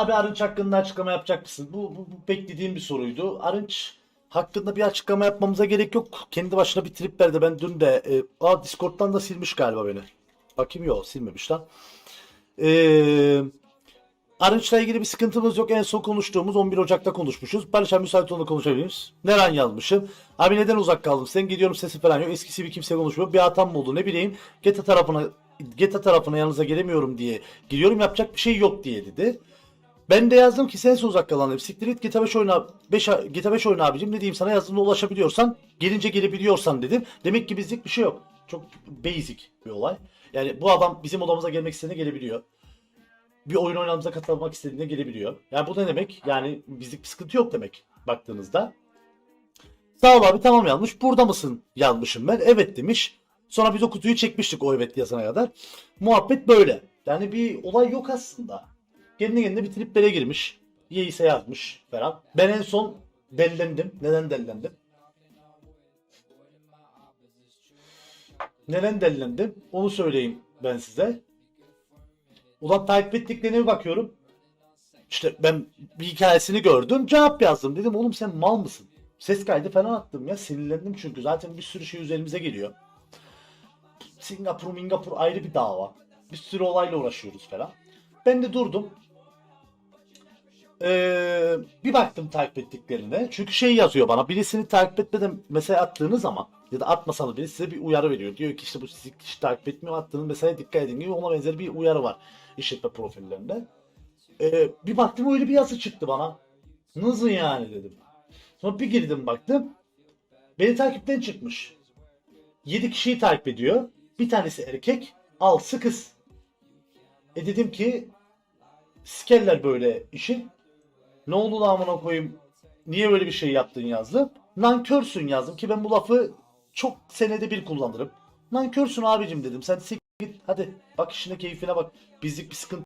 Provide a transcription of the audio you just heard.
Abi Arınç hakkında açıklama yapacak mısın? Bu, bu, bu beklediğim bir soruydu. Arınç hakkında bir açıklama yapmamıza gerek yok. Kendi başına bir trip verdi. Ben dün de e, aa, Discord'dan da silmiş galiba beni. Bakayım yok silmemiş lan. Eee Arınç'la ilgili bir sıkıntımız yok. En son konuştuğumuz 11 Ocak'ta konuşmuşuz. Barış abi müsait olduğunda konuşabiliriz. Neren yazmışım. Abi neden uzak kaldım? Sen gidiyorum sesi falan yok. Eskisi bir kimse konuşmuyor. Bir hatam mı oldu ne bileyim. Geta tarafına Geta tarafına yanınıza gelemiyorum diye giriyorum. Yapacak bir şey yok diye dedi. Ben de yazdım ki sensin uzak kalan dedim. Siktir et GTA 5 oyna 5 GTA 5 oyna abicim. Ne diyeyim sana yazdığımda ulaşabiliyorsan, gelince gelebiliyorsan dedim. Demek ki bizlik bir şey yok. Çok basic bir olay. Yani bu adam bizim odamıza gelmek istediğinde gelebiliyor bir oyun oynamamıza katılmak istediğinde gelebiliyor. Yani bu ne demek? Yani bizlik bir sıkıntı yok demek baktığınızda. Sağ ol abi tamam yazmış. Burada mısın yazmışım ben. Evet demiş. Sonra biz o kutuyu çekmiştik o evet yazana kadar. Muhabbet böyle. Yani bir olay yok aslında. Kendi kendine bir triplere girmiş. Yeise yazmış falan. Ben en son dellendim. Neden dellendim? Neden dellendim? Onu söyleyeyim ben size. Ulan takip ettiklerine bakıyorum. İşte ben bir hikayesini gördüm. Cevap yazdım. Dedim oğlum sen mal mısın? Ses kaydı falan attım ya. Sinirlendim çünkü. Zaten bir sürü şey üzerimize geliyor. Singapur, Mingapur ayrı bir dava. Bir sürü olayla uğraşıyoruz falan. Ben de durdum. Ee, bir baktım takip ettiklerine. Çünkü şey yazıyor bana. Birisini takip etmeden mesela attığınız zaman ya da atmasanız bile size bir uyarı veriyor. Diyor ki işte bu sizi kişi takip etmiyor. Attığınız mesela dikkat edin gibi ona benzer bir uyarı var işletme profillerinde. Ee, bir baktım öyle bir yazı çıktı bana. Nasıl yani dedim. Sonra bir girdim baktım. Beni takipten çıkmış. 7 kişiyi takip ediyor. Bir tanesi erkek, altısı kız. E dedim ki sikerler böyle işi. Ne oldu lan amına koyayım? Niye böyle bir şey yaptın yazdım. Nankörsün yazdım ki ben bu lafı çok senede bir kullanırım. Nankörsün abicim dedim. Sen sik git hadi bak işine keyfine bak. Bizlik bir sıkıntı